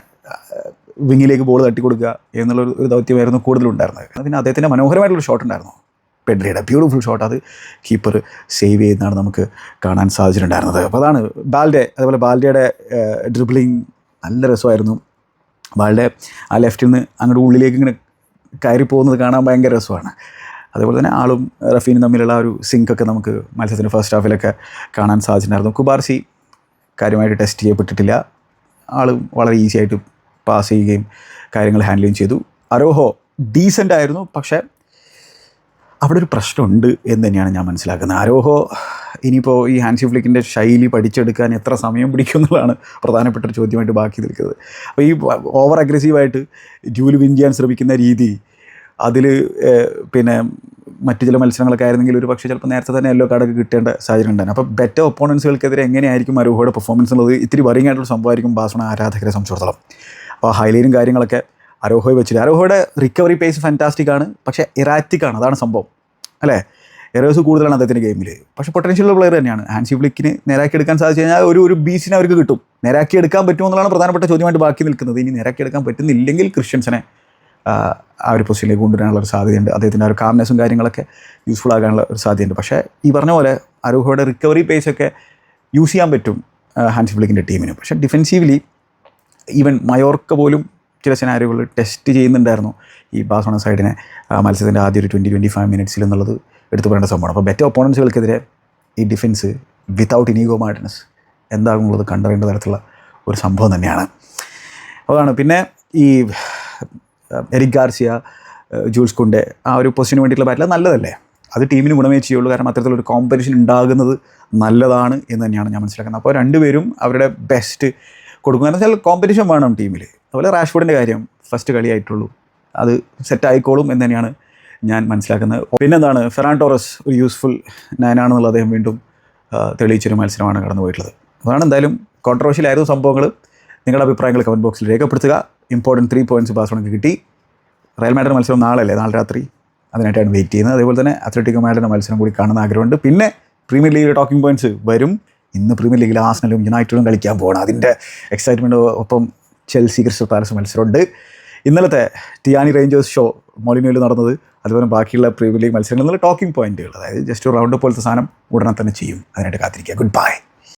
വിങ്ങിലേക്ക് ബോൾ തട്ടി കൊടുക്കുക എന്നുള്ളൊരു ഒരു ദൗത്യമായിരുന്നു കൂടുതലുണ്ടായിരുന്നത് പിന്നെ അദ്ദേഹത്തിന്റെ മനോഹരമായിട്ടുള്ള ഷോട്ട് ഉണ്ടായിരുന്നു. പെഡ്രിയുടെ ബ്യൂട്ടിഫുൾ ഷോട്ട് അത് കീപ്പർ സേവ് ചെയ്യുന്നതാണ് നമുക്ക് കാണാൻ സാധിച്ചിട്ടുണ്ടായിരുന്നത്. അപ്പോൾ അതാണ് ബാൽഡെ അതുപോലെ ബാൽഡയുടെ ഡ്രിബിളിങ് നല്ല രസമായിരുന്നു. ബാൽഡെ ആ ലെഫ്റ്റിൽ നിന്ന് അങ്ങോട്ട് ഉള്ളിലേക്ക് ഇങ്ങനെ കയറി പോകുന്നത് കാണാൻ ഭയങ്കര രസമാണ്. അതുപോലെ തന്നെ ആളും റഫീനും തമ്മിലുള്ള ഒരു സിങ്കൊക്കെ നമുക്ക് മത്സരത്തിന്റെ ഫസ്റ്റ് ഹാഫിലൊക്കെ കാണാൻ സാധിച്ചിട്ടുണ്ടായിരുന്നു. കുബാർസി കാര്യമായിട്ട് ടെസ്റ്റ് ചെയ്യപ്പെട്ടിട്ടില്ല. ആൾ വളരെ ഈസി ആയിട്ട് പാസ് ചെയ്യുകയും കാര്യങ്ങൾ ഹാൻഡിൽ ചെയ്തു. അരോഹോ ഡീസന്റ് ആയിരുന്നു. പക്ഷേ അവിടെ ഒരു പ്രശ്നമുണ്ട് എന്ന് തന്നെയാണ് ഞാൻ മനസ്സിലാക്കുന്നത്. ആരോഹോ ഇനിയിപ്പോൾ ഈ ഹാൻസി ഫ്ലിക്കിന്റെ ശൈലി പഠിച്ചെടുക്കാൻ എത്ര സമയം പിടിക്കും എന്നുള്ളതാണ് പ്രധാനപ്പെട്ട ഒരു ചോദ്യമായിട്ട് ബാക്കി നിൽക്കുന്നത്. അപ്പോൾ ഈ ഓവർ അഗ്രസീവായിട്ട് ജൂലി വിൻ ചെയ്യാൻ ശ്രമിക്കുന്ന രീതി അതിൽ പിന്നെ മറ്റു ചില മത്സരങ്ങളൊക്കെ ആയിരുന്നെങ്കിൽ ഒരു പക്ഷേ ചിലപ്പോൾ നേരത്തെ തന്നെ യെല്ലോ കാർഡൊക്കെ കിട്ടേണ്ട സാഹചര്യം ഉണ്ടായിരുന്നു. അപ്പോൾ ബെറ്റർ ഒപ്പോണൻസുകൾക്കെതിരെ എങ്ങനെയായിരിക്കും അരോഹയുടെ പെർഫോമൻസ് എന്നുള്ളത് ഇത്തിരി വറിങ് സംഭവമായിരിക്കും ബാസണ ആരാധകരെ സംബന്ധിച്ചിടത്തോളം. അപ്പോൾ ഹൈലൈനും കാര്യങ്ങളൊക്കെ അരോഹയെ വെച്ചിട്ട് അരോഹയുടെ റിക്കവറി പേസ് ഫാന്റാസ്റ്റിക് ആണ് പക്ഷേ ഇറാറ്റിക് ആണ്. അതാണ് സംഭവം. അല്ലേ? എറേഴ്സ് കൂടുതലാണ് അദ്ദേഹത്തിന്റെ ഗെയിമിൽ പക്ഷേ പൊട്ടൻഷ്യൽ പ്ലെയർ തന്നെയാണ്. ഹാൻസി ഫ്ലിക്കിന് നേരാക്കി എടുക്കാൻ സാധിച്ചു കഴിഞ്ഞാൽ ഒരു ഒരു ബീസിനെ അവർക്ക് കിട്ടും. നേരാക്കി എടുക്കാൻ പറ്റുമോ എന്നുള്ളതാണ് പ്രധാനപ്പെട്ട ചോദ്യമായിട്ട് ബാക്കി നിൽക്കുന്നത്. ഇനി നേരാക്കി എടുക്കാൻ പറ്റുന്നില്ലെങ്കിൽ ക്രിസ്ത്യൻസിനെ ആ, ഒരു പൊസിഷനിലേക്ക് കൊണ്ടുവരാനുള്ള ഒരു സാധ്യതയുണ്ട്. അദ്ദേഹത്തിന്റെ ആ ഒരു കാംനെസ്സും കാര്യങ്ങളൊക്കെ യൂസ്ഫുൾ ആകാനുള്ള ഒരു സാധ്യതയുണ്ട്. പക്ഷേ ഈ പറഞ്ഞ പോലെ അരൂഹയുടെ റിക്കവറി പേസ് ഒക്കെ യൂസ് ചെയ്യാൻ പറ്റും ഹാൻസ് ഫ്ലിക്കിന്റെ ടീമിന് പക്ഷേ ഡിഫെൻസീവ്ലി ഈവൻ മയോർക്ക പോലും ചില സിനാരികൾ ടെസ്റ്റ് ചെയ്യുന്നുണ്ടായിരുന്നു ഈ ബാസോണ സൈഡിനെ മത്സരത്തിന്റെ ആദ്യ ഒരു ട്വന്റി ട്വന്റി ഫൈവ് മിനിറ്റ്സിൽ എന്നുള്ളത് എടുത്തു പറയേണ്ട സംഭവമാണ്. അപ്പോൾ ബെറ്റർ ഒപ്പോണൻസുകൾക്കെതിരെ ഈ ഡിഫൻസ് വിതൗട്ട് ഇനീഗോ മാർട്ടിനസ് എന്താകുമുള്ളത് കണ്ടറിയേണ്ട തരത്തിലുള്ള ഒരു സംഭവം തന്നെയാണ്. അതാണ്. പിന്നെ ഈ എറിക് ഗാർസിയ ജൂൾസ് കുണ്ടെ ആ ഒരു പൊസിഷന് വേണ്ടിയിട്ടുള്ള ബാറ്റിൽ നല്ലതല്ലേ? അത് ടീമിന് ഗുണമേ ചെയ്യുള്ളൂ. കാരണം അത്തരത്തിലൊരു കോമ്പറ്റീഷൻ ഉണ്ടാകുന്നത് നല്ലതാണ് എന്ന് തന്നെയാണ് ഞാൻ മനസ്സിലാക്കുന്നത്. അപ്പോൾ രണ്ടുപേരും അവരുടെ ബെസ്റ്റ് കൊടുക്കുക എന്ന് വെച്ചാൽ കോമ്പറ്റീഷൻ വേണം ടീമിൽ അതുപോലെ റാഷ്ഫോർഡിന്റെ കാര്യം ഫസ്റ്റ് കളിയായിട്ടുള്ളൂ. അത് സെറ്റ് ആയിക്കോളും എന്ന് തന്നെയാണ് ഞാൻ മനസ്സിലാക്കുന്നത്. പിന്നെന്താണ്? ഫെറാൻ ടോറസ് ഒരു യൂസ്ഫുൾ നയനാണെന്നുള്ള അദ്ദേഹം വീണ്ടും തെളിയിച്ചൊരു മത്സരമാണ് കടന്നു പോയിട്ടുള്ളത് അതാണ് എന്തായാലും കോൺട്രവേഴ്ഷ്യൽ ആയിരുന്നു സംഭവങ്ങൾ നിങ്ങളുടെ അഭിപ്രായങ്ങൾ കമന്റ് ബോക്സിൽ രേഖപ്പെടുത്തുക. ഇമ്പോർട്ടന്റ് ത്രീ പോയിന്റ്സ് ബാഴ്സലോണയ്ക്ക് കിട്ടി. റയൽ മാഡ്രിഡ് മത്സരം നാളെ അല്ലേ നാളെ രാത്രി. അതിനായിട്ടാണ് വെയിറ്റ് ചെയ്യുന്നത്. അതേപോലെ തന്നെ അത്ലറ്റിക്കോ മാഡ്രിഡ് മത്സരം കൂടി കാണുന്ന ആഗ്രഹമുണ്ട്. പിന്നെ പ്രീമിയർ ലീഗിലെ ടോക്കിംഗ് പോയിന്റ്സ് വരും. ഇന്ന് പ്രീമിയർ ലീഗിൽ ആസ്നലും യുണൈറ്റഡും കളിക്കാൻ പോകണം അതിന്റെ എക്സൈറ്റ്മെന്റ് ഒപ്പം ചെൽസി ക്രിസ്റ്റൽ പാലസ് മത്സരമുണ്ട്. ഇന്നലത്തെ ടിയാനി റേഞ്ചേഴ്സ് ഷോ മോളിനോയിൽ നടന്നത്. അതുപോലെ ബാക്കിയുള്ള പ്രീമിയർ ലീഗ് മത്സരങ്ങളിൽ ടോക്കിംഗ് പോയിന്റുകൾ അതായത് ജസ്റ്റ് റൗണ്ട് പോലത്തെ സാധനം ഉടനെ തന്നെ ചെയ്യും. അതിനായിട്ട് കാത്തിരിക്കുക. Good bye